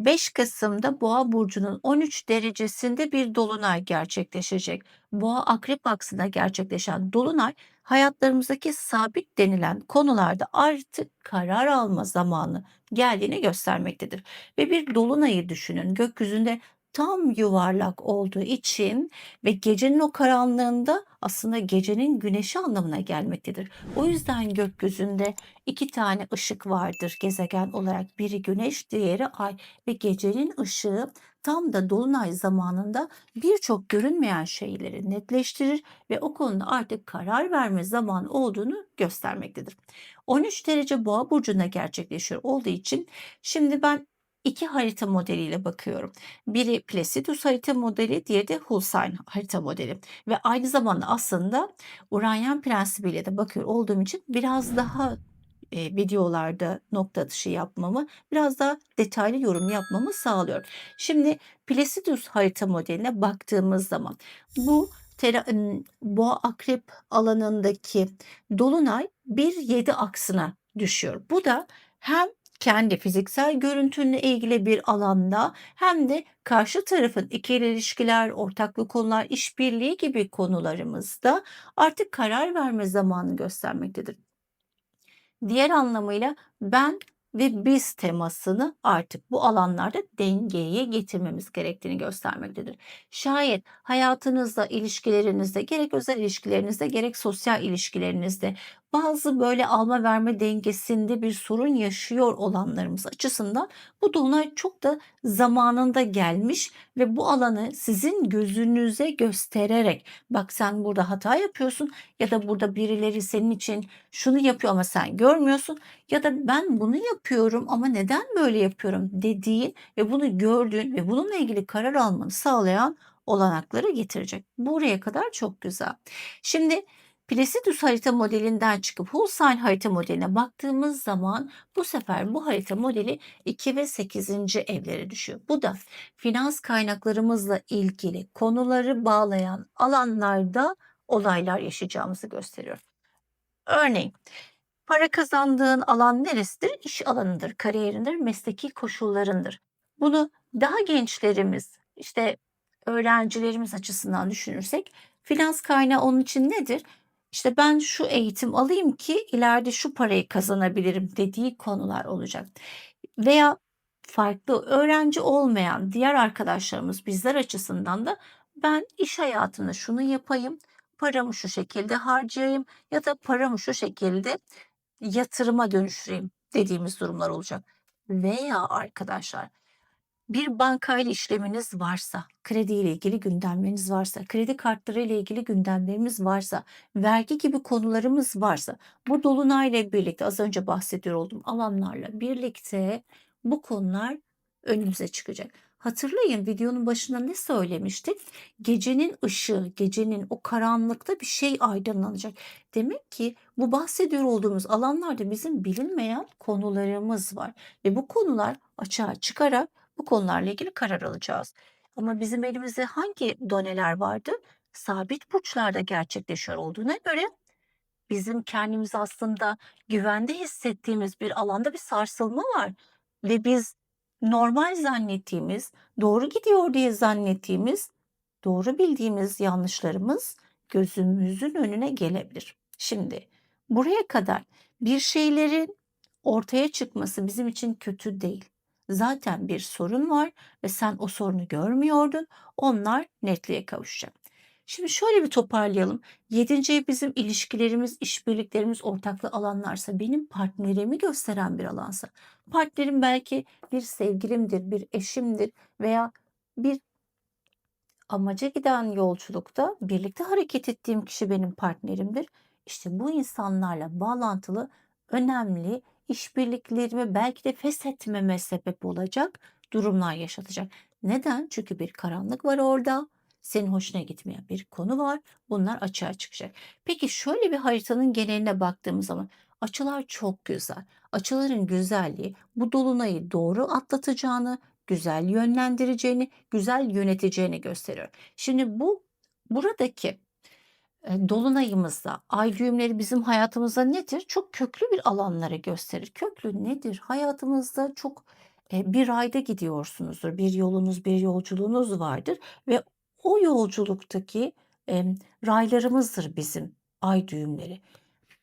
5 Kasım'da Boğa burcunun 13 derecesinde bir dolunay gerçekleşecek. Boğa Akrep aksında gerçekleşen dolunay hayatlarımızdaki sabit denilen konularda artık karar alma zamanı geldiğini göstermektedir. Ve bir dolunayı düşünün. Gökyüzünde tam yuvarlak olduğu için ve gecenin o karanlığında aslında gecenin güneşi anlamına gelmektedir. O yüzden gökyüzünde iki tane ışık vardır gezegen olarak. Biri güneş, diğeri ay ve gecenin ışığı tam da dolunay zamanında birçok görünmeyen şeyleri netleştirir ve o konuda artık karar verme zamanı olduğunu göstermektedir. 13 derece boğa burcunda gerçekleşiyor olduğu için şimdi ben iki harita modeliyle bakıyorum. Biri Placidus harita modeli, diğeri de Hulsine harita modeli. Ve aynı zamanda aslında Uranyen prensibiyle de bakıyor olduğum için biraz daha e, videolarda nokta atışı yapmamı, biraz daha detaylı yorum yapmamı sağlıyor. Şimdi Placidus harita modeline baktığımız zaman bu tera, boğa akrep alanındaki dolunay 1-7 aksına düşüyor. Bu da hem kendi fiziksel görüntünle ilgili bir alanda hem de karşı tarafın ikili ilişkiler, ortaklı konular, işbirliği gibi konularımızda artık karar verme zamanı göstermektedir. Diğer anlamıyla ben ve biz temasını artık bu alanlarda dengeye getirmemiz gerektiğini göstermektedir. Şayet hayatınızda, ilişkilerinizde, gerek özel ilişkilerinizde, gerek sosyal ilişkilerinizde bazı böyle alma verme dengesinde bir sorun yaşıyor olanlarımız açısından bu dolunay çok da zamanında gelmiş ve bu alanı sizin gözünüze göstererek bak sen burada hata yapıyorsun ya da burada birileri senin için şunu yapıyor ama sen görmüyorsun ya da ben bunu yapıyorum ama neden böyle yapıyorum dediğin ve bunu gördüğün ve bununla ilgili karar almanı sağlayan olanakları getirecek. Buraya kadar çok güzel. Şimdi Placidus harita modelinden çıkıp Hulsine harita modeline baktığımız zaman bu sefer bu harita modeli 2 ve 8. evlere düşüyor. Bu da finans kaynaklarımızla ilgili konuları bağlayan alanlarda olaylar yaşayacağımızı gösteriyor. Örneğin para kazandığın alan neresidir? İş alanıdır, kariyerindir, mesleki koşullarındır. Bunu daha gençlerimiz, işte öğrencilerimiz açısından düşünürsek finans kaynağı onun için nedir? İşte ben şu eğitim alayım ki ileride şu parayı kazanabilirim dediği konular olacak. Veya farklı öğrenci olmayan diğer arkadaşlarımız bizler açısından da ben iş hayatında şunu yapayım, paramı şu şekilde harcayayım ya da paramı şu şekilde yatırıma dönüştüreyim dediğimiz durumlar olacak. Veya arkadaşlar bir bankayla işleminiz varsa, kredi ile ilgili gündemleriniz varsa, kredi kartları ile ilgili gündemlerimiz varsa, vergi gibi konularımız varsa, bu dolunayla birlikte az önce bahsediyor olduğum alanlarla birlikte bu konular önümüze çıkacak. Hatırlayın videonun başında ne söylemiştik? Gecenin ışığı, gecenin o karanlıkta bir şey aydınlanacak. Demek ki bu bahsediyor olduğumuz alanlarda bizim bilinmeyen konularımız var ve bu konular açığa çıkarak bu konularla ilgili karar alacağız. Ama bizim elimizde hangi doneler vardı? Sabit burçlarda gerçekleşiyor olduğuna göre bizim kendimizi aslında güvende hissettiğimiz bir alanda bir sarsılma var. Ve biz normal zannettiğimiz, doğru gidiyor diye zannettiğimiz, doğru bildiğimiz yanlışlarımız gözümüzün önüne gelebilir. Şimdi buraya kadar bir şeylerin ortaya çıkması bizim için kötü değil. Zaten bir sorun var ve sen o sorunu görmüyordun. Onlar netliğe kavuşacak. Şimdi şöyle bir toparlayalım. Yedinci ev bizim ilişkilerimiz, işbirliklerimiz, ortaklı alanlarsa, benim partnerimi gösteren bir alansa, partnerim belki bir sevgilimdir, bir eşimdir veya bir amaca giden yolculukta birlikte hareket ettiğim kişi benim partnerimdir. İşte bu insanlarla bağlantılı önemli işbirliklerimi belki de feshetmeme sebep olacak durumlar yaşatacak. Neden? Çünkü bir karanlık var orada. Senin hoşuna gitmeyen bir konu var. Bunlar açığa çıkacak. Peki şöyle bir haritanın geneline baktığımız zaman açılar çok güzel. Açıların güzelliği bu dolunayı doğru atlatacağını, güzel yönlendireceğini, güzel yöneteceğini gösteriyor. Şimdi bu buradaki dolunayımızda ay düğümleri bizim hayatımızda nedir? Çok köklü bir alanları gösterir. Köklü nedir? Hayatımızda çok Eee, bir rayda gidiyorsunuzdur. Bir yolunuz, bir yolculuğunuz vardır ve o yolculuktaki, emm, raylarımızdır bizim ay düğümleri.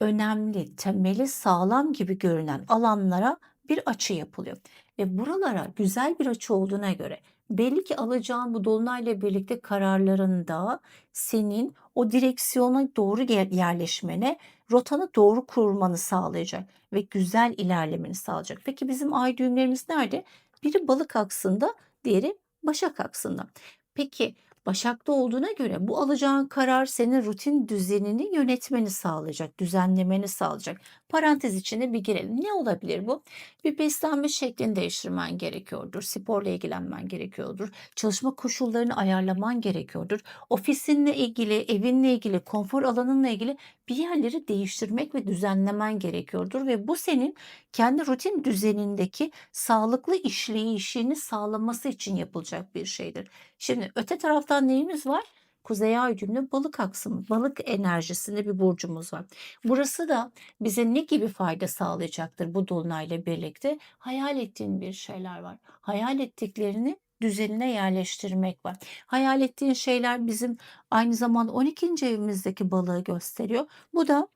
Önemli, temeli sağlam gibi görünen alanlara bir açı yapılıyor ve buralara güzel bir açı olduğuna göre belli ki alacağın bu dolunayla birlikte kararlarında senin o direksiyona doğru yerleşmene, rotanı doğru kurmanı sağlayacak ve güzel ilerlemeni sağlayacak. Peki bizim ay düğümlerimiz nerede? Biri Balık aksında, diğeri Başak aksında. Peki Başak'ta olduğuna göre bu alacağın karar senin rutin düzenini yönetmeni sağlayacak, düzenlemeni sağlayacak. Parantez içine bir girelim. Ne olabilir bu? Bir beslenme şeklini değiştirmen gerekiyordur. Sporla ilgilenmen gerekiyordur. Çalışma koşullarını ayarlaman gerekiyordur. Ofisinle ilgili, evinle ilgili, konfor alanınla ilgili bir yerleri değiştirmek ve düzenlemen gerekiyordur ve bu senin kendi rutin düzenindeki sağlıklı işleyişini sağlaması için yapılacak bir şeydir. Şimdi öte taraftan neyimiz var? Kuzey ay düğümlü balık aksımı, balık enerjisinde bir burcumuz var. Burası da bize ne gibi fayda sağlayacaktır bu dolunayla birlikte? Hayal ettiğin bir şeyler var. Hayal ettiklerini düzenine yerleştirmek var. Hayal ettiğin şeyler bizim aynı zamanda 12. evimizdeki balığı gösteriyor. Bu da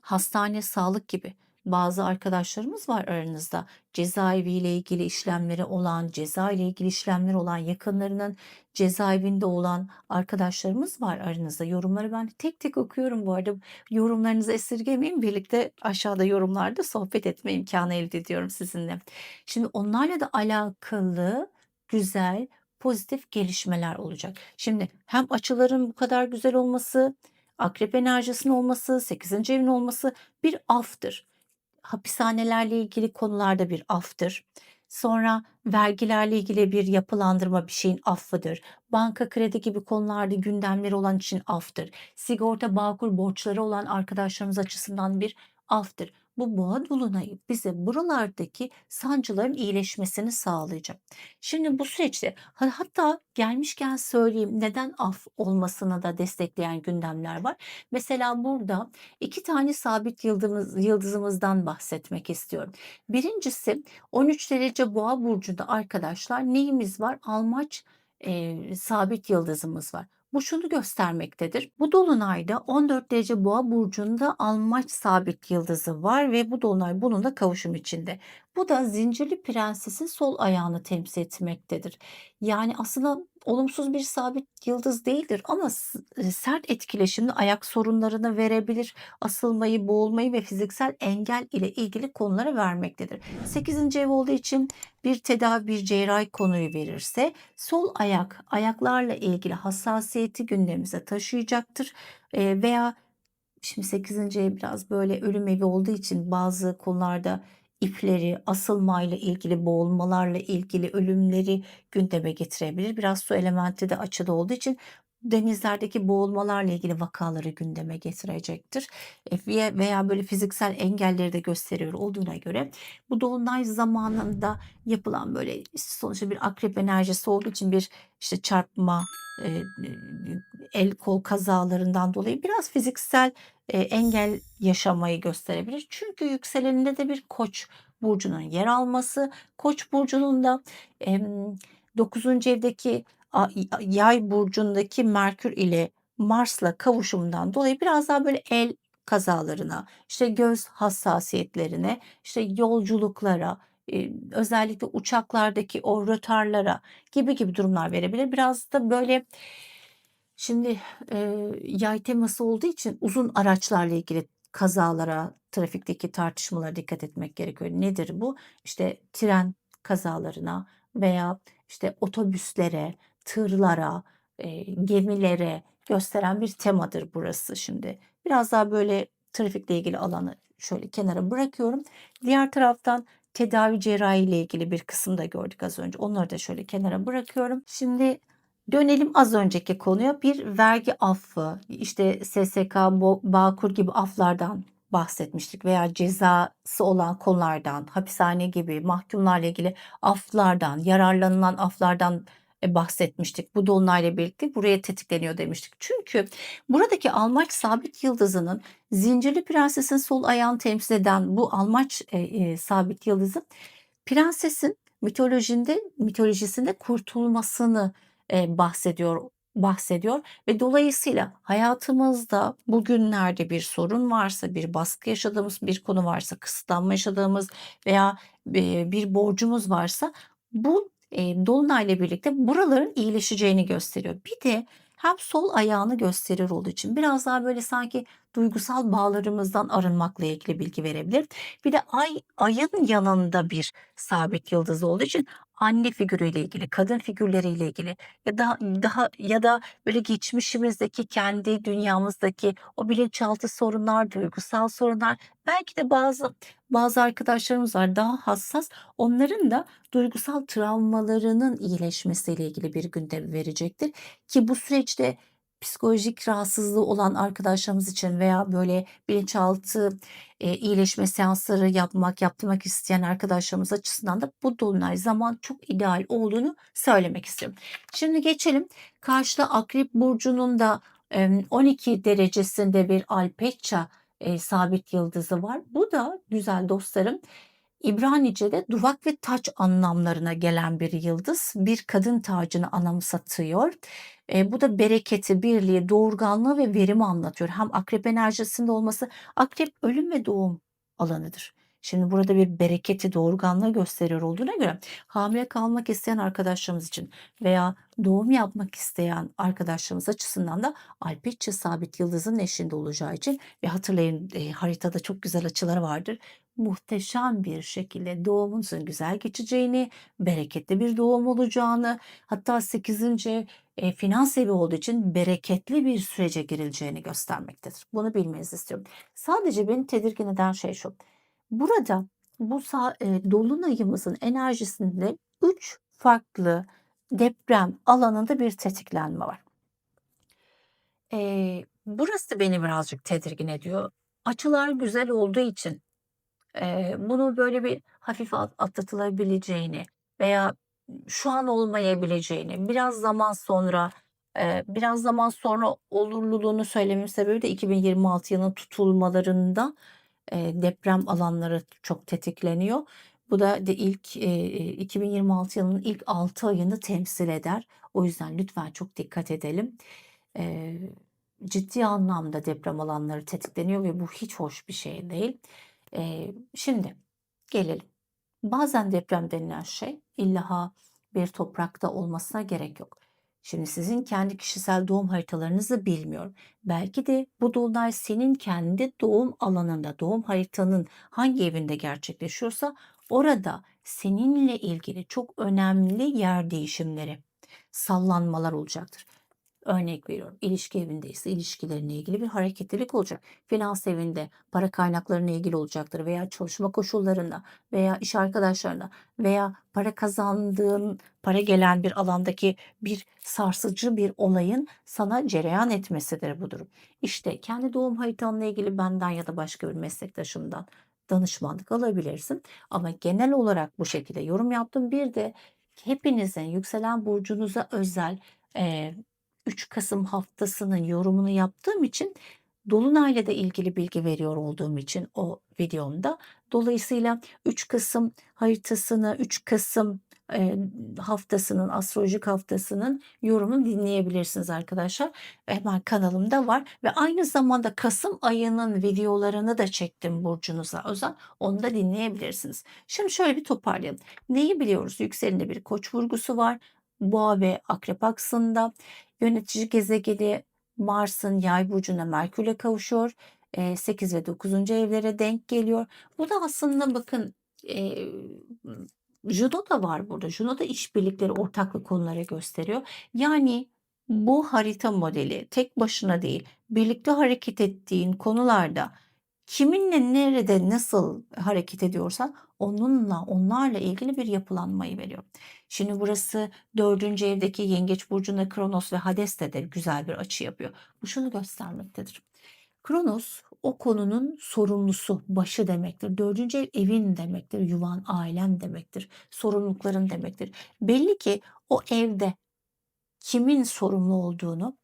hastane, sağlık gibi bazı arkadaşlarımız var aranızda. Cezaevi ile ilgili işlemleri olan, ceza ile ilgili işlemleri olan, yakınlarının cezaevinde olan arkadaşlarımız var aranızda. Yorumları ben tek tek okuyorum bu arada. Yorumlarınızı esirgemeyin. Birlikte aşağıda yorumlarda sohbet etme imkanı elde ediyorum sizinle. Şimdi onlarla da alakalı güzel, pozitif gelişmeler olacak. Şimdi hem açıların bu kadar güzel olması, akrep enerjisinin olması, 8. evin olması bir aftır hapishanelerle ilgili konularda bir aftır. Sonra vergilerle ilgili bir yapılandırma bir şeyin affıdır. Banka kredi gibi konularda gündemleri olan için aftır. Sigorta bağkur borçları olan arkadaşlarımız açısından bir aftır. Bu boğa dolunayı bize buralardaki sancıların iyileşmesini sağlayacak. Şimdi bu süreçte hatta gelmişken söyleyeyim neden af olmasını da destekleyen gündemler var. Mesela burada iki tane sabit yıldızımız, yıldızımızdan bahsetmek istiyorum. Birincisi 13 derece boğa burcunda arkadaşlar neyimiz var? Almaç e, sabit yıldızımız var. Bu şunu göstermektedir. Bu dolunayda 14 derece boğa burcunda almaç sabit yıldızı var ve bu dolunay bununla kavuşum içinde. Bu da zincirli prensesin sol ayağını temsil etmektedir. Yani aslında olumsuz bir sabit yıldız değildir ama e, sert etkileşimli ayak sorunlarını verebilir. Asılmayı, boğulmayı ve fiziksel engel ile ilgili konulara vermektedir. 8. ev olduğu için bir tedavi, bir cerrahi konuyu verirse sol ayak, ayaklarla ilgili hassasiyeti gündemimize taşıyacaktır. E, veya şimdi 8. ev biraz böyle ölüm evi olduğu için bazı konularda ipleri, asılmayla ilgili, boğulmalarla ilgili ölümleri gündeme getirebilir. Biraz su elementi de açıda olduğu için denizlerdeki boğulmalarla ilgili vakaları gündeme getirecektir. E, veya böyle fiziksel engelleri de gösteriyor olduğuna göre bu dolunay zamanında yapılan böyle sonuçta bir akrep enerjisi olduğu için bir işte çarpma, e, el kol kazalarından dolayı biraz fiziksel e, engel yaşamayı gösterebilir. Çünkü yükseleninde de bir koç burcunun yer alması, koç burcunun da e, 9. evdeki yay burcundaki Merkür ile Mars'la kavuşumundan dolayı biraz daha böyle el kazalarına, işte göz hassasiyetlerine, işte yolculuklara, özellikle uçaklardaki o rötarlara gibi gibi durumlar verebilir. Biraz da böyle şimdi e, yay teması olduğu için uzun araçlarla ilgili kazalara, trafikteki tartışmalara dikkat etmek gerekiyor. Nedir bu? İşte tren kazalarına veya işte otobüslere, tırlara, e, gemilere gösteren bir temadır burası şimdi. Biraz daha böyle trafikle ilgili alanı şöyle kenara bırakıyorum. Diğer taraftan tedavi cerrahi ile ilgili bir kısım da gördük az önce. Onları da şöyle kenara bırakıyorum. Şimdi dönelim az önceki konuya. Bir vergi affı, işte SSK, Bağkur gibi aflardan bahsetmiştik veya cezası olan konulardan, hapishane gibi mahkumlarla ilgili aflardan, yararlanılan aflardan bahsetmiştik. Bu dolunayla birlikte buraya tetikleniyor demiştik. Çünkü buradaki almaç sabit yıldızının zincirli prensesin sol ayağını temsil eden bu almaç e, e, sabit yıldızı Prensesin mitolojinde mitolojisinde kurtulmasını, eee, bahsediyor bahsediyor ve dolayısıyla hayatımızda bugünlerde bir sorun varsa, bir baskı yaşadığımız bir konu varsa, kısıtlanma yaşadığımız veya, eee, bir borcumuz varsa bu, eee, dolunayla birlikte buraların iyileşeceğini gösteriyor. Bir de hem sol ayağını gösterir olduğu için biraz daha böyle sanki duygusal bağlarımızdan arınmakla ilgili bilgi verebilir. Bir de ay ayın yanında bir sabit yıldız olduğu için anne figürüyle ilgili, kadın figürleriyle ilgili ya da daha ya da böyle geçmişimizdeki, kendi dünyamızdaki o bilinçaltı sorunlar, duygusal sorunlar, belki de bazı bazı arkadaşlarımız var daha hassas. Onların da duygusal travmalarının iyileşmesiyle ilgili bir gündem verecektir ki bu süreçte psikolojik rahatsızlığı olan arkadaşlarımız için veya böyle bilinçaltı, eee, iyileşme seansları yapmak, yaptırmak isteyen arkadaşlarımız açısından da bu dolunay zaman çok ideal olduğunu söylemek istiyorum. Şimdi geçelim. Karşıda Akrep burcunun da, emm, 12 derecesinde bir Alpeçya, eee, sabit yıldızı var. Bu da güzel dostlarım, İbranice'de duvak ve taç anlamlarına gelen bir yıldız. Bir kadın tacını anımsatıyor. Eee, bu da bereketi, birliği, doğurganlığı ve verimi anlatıyor. Hem akrep enerjisinde olması akrep ölüm ve doğum alanıdır. Şimdi burada bir bereketi, doğurganlığı gösteriyor olduğuna göre hamile kalmak isteyen arkadaşlarımız için veya doğum yapmak isteyen arkadaşlarımız açısından da Alpeçya sabit yıldızın eşliğinde olacağı için ve hatırlayın, eee, haritada çok güzel açıları vardır. Muhteşem bir şekilde doğumunuzun güzel geçeceğini, bereketli bir doğum olacağını, hatta 8'inci ev, eee, finans evi olduğu için bereketli bir sürece girileceğini göstermektedir. Bunu bilmenizi istiyorum. Sadece beni tedirgin eden şey şu: Burada bu eee, dolunayımızın enerjisinde 3 farklı deprem alanında bir tetiklenme var. Eee, burası beni birazcık tedirgin ediyor. Açılar güzel olduğu için Eee, bunu böyle bir hafif at atlatılabileceğini veya şu an olmayabileceğini, biraz zaman sonra, eee, biraz zaman sonra olurluluğunu söylememin sebebi de 2026 yılının tutulmalarında, eee, deprem alanları çok tetikleniyor. Bu da de ilk, eee, 2026 yılının ilk 6 ayını temsil eder. O yüzden lütfen çok dikkat edelim. Eee, ciddi anlamda deprem alanları tetikleniyor ve bu hiç hoş bir şey değil. Eee, şimdi gelelim. Bazen deprem denilen şey illa bir toprakta olmasına gerek yok. Şimdi sizin kendi kişisel doğum haritalarınızı bilmiyorum. Belki de bu dolunay senin kendi doğum alanında, doğum haritanın hangi evinde gerçekleşiyorsa orada seninle ilgili çok önemli yer değişimleri, sallanmalar olacaktır. Örnek veriyorum, ilişki evindeyse ilişkilerine ilgili bir hareketlilik olacak. Finans evinde para kaynaklarına ilgili olacaktır veya çalışma koşullarında veya iş arkadaşlarına veya para kazandığın, para gelen bir alandaki bir sarsıcı bir olayın sana cereyan etmesidir bu durum. İşte kendi doğum haritanla ilgili benden ya da başka bir meslektaşımdan danışmanlık alabilirsin. Ama genel olarak bu şekilde yorum yaptım. Bir de hepinizin yükselen burcunuza özel eee 3 Kasım haftasının yorumunu yaptığım için dolunayla da ilgili bilgi veriyor olduğum için o videomda. Dolayısıyla 3 Kasım haritasını, 3 Kasım eee, haftasının, astrolojik haftasının yorumunu dinleyebilirsiniz arkadaşlar. Hemen kanalımda var ve aynı zamanda Kasım ayının videolarını da çektim burcunuza özel. Onu da dinleyebilirsiniz. Şimdi şöyle bir toparlayalım. Neyi biliyoruz? Yükselende bir koç vurgusu var. Boğa ve akrep aksında. Yönetici gezegeni Mars'ın Yay burcuna Merkür'le kavuşuyor. Eee, 8 ve 9'uncu evlere denk geliyor. Bu da aslında bakın, eee, Juno da var burada. Juno da işbirlikleri, ortaklık konuları gösteriyor. Yani bu harita modeli tek başına değil, birlikte hareket ettiğin konularda kiminle nerede nasıl hareket ediyorsan onunla onlarla ilgili bir yapılanmayı veriyor. Şimdi burası 4. evdeki Yengeç burcunda Kronos ve Hades'te de güzel bir açı yapıyor. Bu şunu göstermektedir. Kronos o konunun sorumlusu, başı demektir. 4. ev evin demektir, yuvan, ailen demektir, sorumlulukların demektir. Belli ki o evde kimin sorumlu olduğunu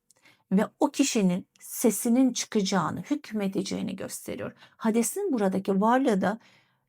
ve o kişinin sesinin çıkacağını, hükmedeceğini gösteriyor. Hades'in buradaki varlığı da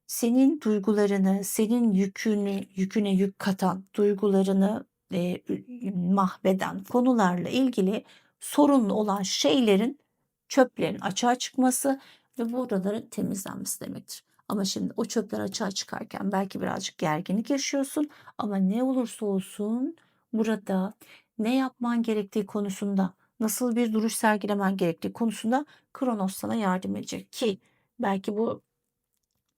senin duygularını, senin yükünü yüküne yük katan, duygularını, ü mahveden konularla ilgili sorunlu olan şeylerin, çöplerin açığa çıkması ve buraların temizlenmesi demektir. Ama şimdi o çöpler açığa çıkarken belki birazcık gerginlik yaşıyorsun ama ne olursa olsun burada ne yapman gerektiği konusunda, nasıl bir duruş sergilemen gerektiği konusunda Kronos sana yardım edecek ki belki bu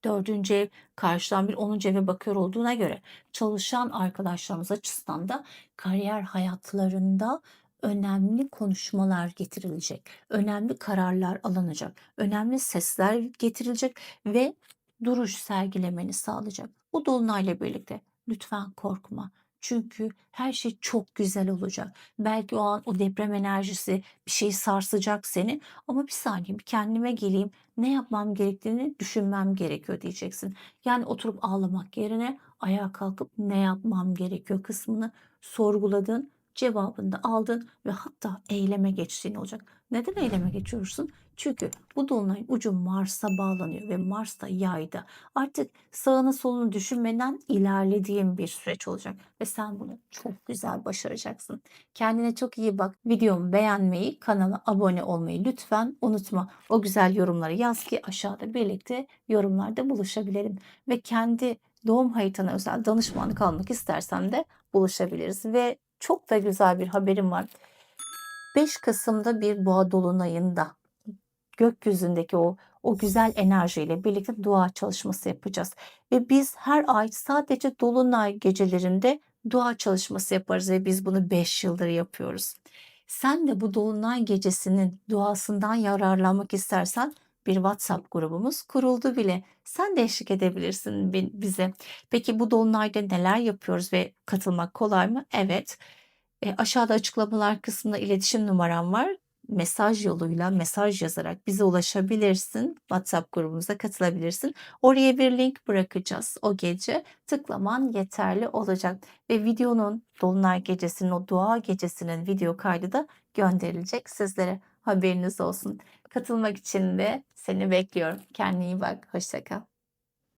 4. ev karşıdan bir 10. eve bakıyor olduğuna göre çalışan arkadaşlarımız açısından da kariyer hayatlarında önemli konuşmalar getirilecek, önemli kararlar alınacak, önemli sesler getirilecek ve duruş sergilemeni sağlayacak. Bu dolunayla birlikte lütfen korkma. Çünkü her şey çok güzel olacak. Belki o an o deprem enerjisi bir şey sarsacak seni ama bir saniye bir kendime geleyim, ne yapmam gerektiğini düşünmem gerekiyor diyeceksin. Yani oturup ağlamak yerine ayağa kalkıp ne yapmam gerekiyor kısmını sorguladın, cevabını da aldın ve hatta eyleme geçtiğin olacak. Neden eyleme geçiyorsun? Çünkü bu dolunayın ucu Mars'a bağlanıyor ve Mars da yayda. Artık sağını solunu düşünmeden ilerlediğin bir süreç olacak ve sen bunu çok güzel başaracaksın. Kendine çok iyi bak. Videomu beğenmeyi, kanala abone olmayı lütfen unutma. O güzel yorumları yaz ki aşağıda birlikte yorumlarda buluşabilelim. Ve kendi doğum haritana özel danışmanlık almak istersen de buluşabiliriz. Ve çok da güzel bir haberim var. 5 Kasım'da bir boğa dolunayında gökyüzündeki o o güzel enerjiyle birlikte dua çalışması yapacağız. Ve biz her ay sadece dolunay gecelerinde dua çalışması yaparız ve biz bunu 5 yıldır yapıyoruz. Sen de bu dolunay gecesinin duasından yararlanmak istersen bir WhatsApp grubumuz kuruldu bile. Sen de eşlik edebilirsin bi- bize. Peki bu dolunayda neler yapıyoruz ve katılmak kolay mı? Evet. E, aşağıda açıklamalar kısmında iletişim numaram var. Mesaj yoluyla mesaj yazarak bize ulaşabilirsin. WhatsApp grubumuza katılabilirsin. Oraya bir link bırakacağız o gece. Tıklaman yeterli olacak. Ve videonun Dolunay Gecesi'nin o dua gecesinin video kaydı da gönderilecek sizlere. Haberiniz olsun. Katılmak için de seni bekliyorum. Kendine iyi bak. Hoşça kal.